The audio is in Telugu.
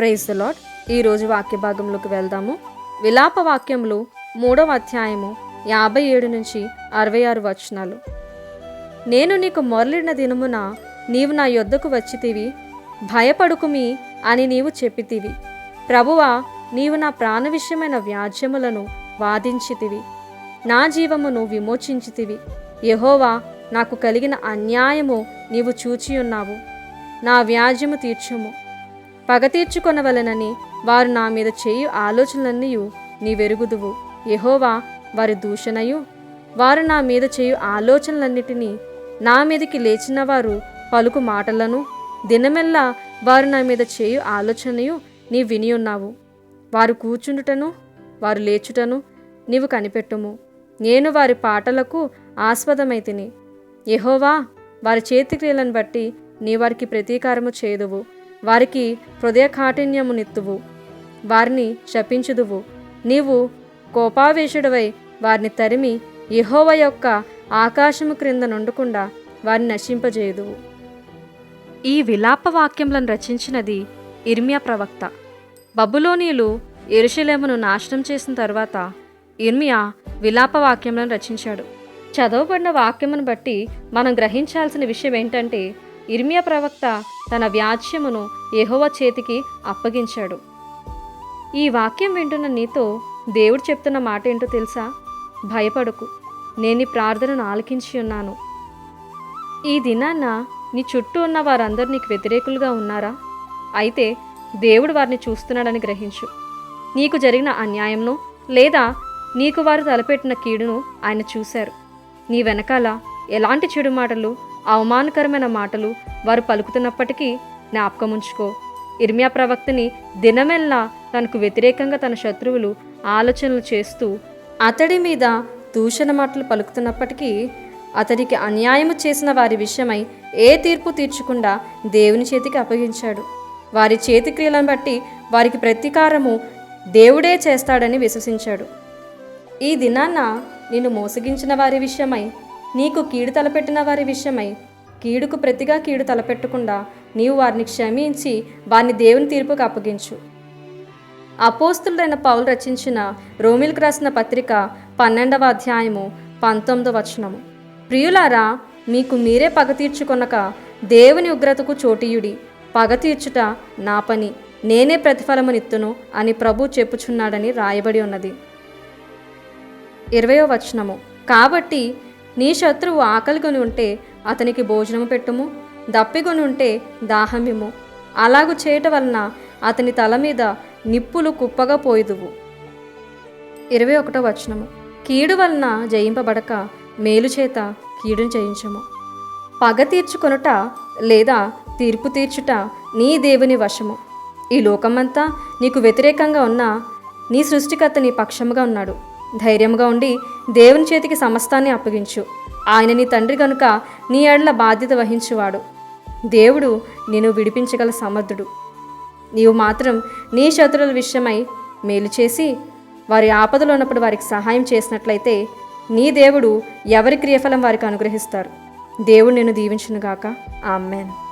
ప్రైజ్ లాడ్ ఈరోజు వాక్య భాగంలోకి వెళ్దాము. విలాప వాక్యములు మూడవ అధ్యాయము యాభై ఏడు నుంచి అరవై ఆరు వచనాలు. నేను నీకు మొరలిన దినమున నీవు నా యొద్దకు వచ్చితివి. భయపడుకుమి అని నీవు చెప్పితివి. ప్రభువా నీవు నా ప్రాణ విషయమైన వ్యాజ్యములను వాదించితివి. నా జీవమును విమోచించితివి. యహోవా నాకు కలిగిన అన్యాయము నీవు చూచియున్నావు. నా వ్యాజ్యము తీర్చుము. పగతీర్చుకొనవలెనని వారు నా మీద చేయు ఆలోచనలన్నీ నీ వెరుగుదువు వారి దూషణయు. వారు నా మీద చేయు ఆలోచనలన్నిటినీ నా మీదకి లేచిన వారు పలుకు మాటలను దినమెల్లా వారు నా మీద చేయు ఆలోచనయు నీ వినియున్నావు వారు కూర్చుండుటను వారు లేచుటను నీవు కనిపెట్టుము. నేను వారి పాటలకు ఆస్పదమైతిని యహోవా వారి చేతిక్రియలను బట్టి నీ వారికి ప్రతీకారము చేదువు. వారికి హృదయ కాఠిన్యమునిత్తువు వారిని శపించుదువు. నీవు కోపావేశుడవై వారిని తరిమి యహోవ యొక్క ఆకాశము క్రింద నుండకుండా వారిని నశింపజేయుదువు. ఈ విలాప వాక్యములను రచించినది ఇర్మియా ప్రవక్త. బబులోనీలు ఎరుషలేమును నాశనం చేసిన తర్వాత ఇర్మియా విలాప వాక్యములను రచించాడు. చదవబడిన వాక్యమును బట్టి మనం గ్రహించాల్సిన విషయం ఏంటంటే ఇర్మియా ప్రవక్త తన వ్యాజ్యమును యహోవ చేతికి అప్పగించాడు. ఈ వాక్యం వింటున్న నీతో దేవుడు చెప్తున్న మాట ఏంటో తెలుసా? భయపడకు. నేను ప్రార్థనను ఆలకించి ఉన్నాను. ఈ దినాన్న నీ చుట్టూ ఉన్న వారందరూ నీకు వ్యతిరేకులుగా ఉన్నారా? అయితే దేవుడు వారిని చూస్తున్నాడని గ్రహించు. నీకు జరిగిన అన్యాయంను లేదా నీకు వారు తలపెట్టిన కీడును ఆయన చూశారు. నీ వెనకాల ఎలాంటి చెడు మాటలు అవమానకరమైన మాటలు వారు పలుకుతున్నప్పటికీ జ్ఞాపకముంచుకో. ఇర్మియా ప్రవక్తని దినమెల్లా తనకు వ్యతిరేకంగా తన శత్రువులు ఆలోచనలు చేస్తూ అతడి మీద దూషణ మాటలు పలుకుతున్నప్పటికీ అతడికి అన్యాయము చేసిన వారి విషయమై ఏ తీర్పు తీర్చకుండా దేవుని చేతికి అప్పగించాడు. వారి చేతి క్రియలను బట్టి వారికి ప్రతీకారము దేవుడే చేస్తాడని విశ్వసించాడు. ఈ దినాన్న నిన్ను మోసగించిన వారి విషయమై నీకు కీడు తలపెట్టిన వారి విషయమై కీడుకు ప్రతిగా కీడు తలపెట్టకుండా నీవు వారిని క్షమించి వారిని దేవుని తీర్పుకు అప్పగించు. అపోస్తులైన పౌలు రచించిన రోమిల్కు రాసిన పత్రిక పన్నెండవ అధ్యాయము పంతొమ్మిదవ వచనము. ప్రియులారా మీకు మీరే పగ తీర్చుకొనక దేవుని ఉగ్రతకు చోటీయుడి. పగ తీర్చుట నా పని నేనే ప్రతిఫలమునిత్తును అని ప్రభు చెప్పుచున్నాడని రాయబడి ఉన్నది. ఇరవయో వచనము. కాబట్టి నీ శత్రువు ఆకలిగొని ఉంటే అతనికి భోజనము పెట్టుము దప్పిగొని ఉంటే దాహమిము అలాగు చేయట వలన అతని తల మీద నిప్పులు కుప్పగా పోయిదువు. ఇరవై ఒకటో వచనము. కీడు వలన జయింపబడక మేలు చేత కీడును జయించము పగ తీర్చుకొనుట లేదా తీర్పు తీర్చుట నీ దేవుని వశము. ఈ లోకమంతా నీకు వ్యతిరేకంగా ఉన్న నీ సృష్టికర్త నీ పక్షముగా ఉన్నాడు. ధైర్యంగా ఉండి దేవుని చేతికి సమస్తాన్ని అప్పగించు. ఆయన నీ తండ్రి కనుక నీ ఏళ్ళ బాధ్యత వహించువాడు. దేవుడు నిన్ను విడిపించగల సమర్థుడు. నీవు మాత్రం నీ శత్రువుల విషయమై మేలు చేసి వారి ఆపదలో ఉన్నప్పుడు వారికి సహాయం చేసినట్లయితే నీ దేవుడు ఎవరి క్రియఫలం వారికి అనుగ్రహిస్తారు. దేవుడు నిన్ను దీవించునుగాక. ఆమెన్.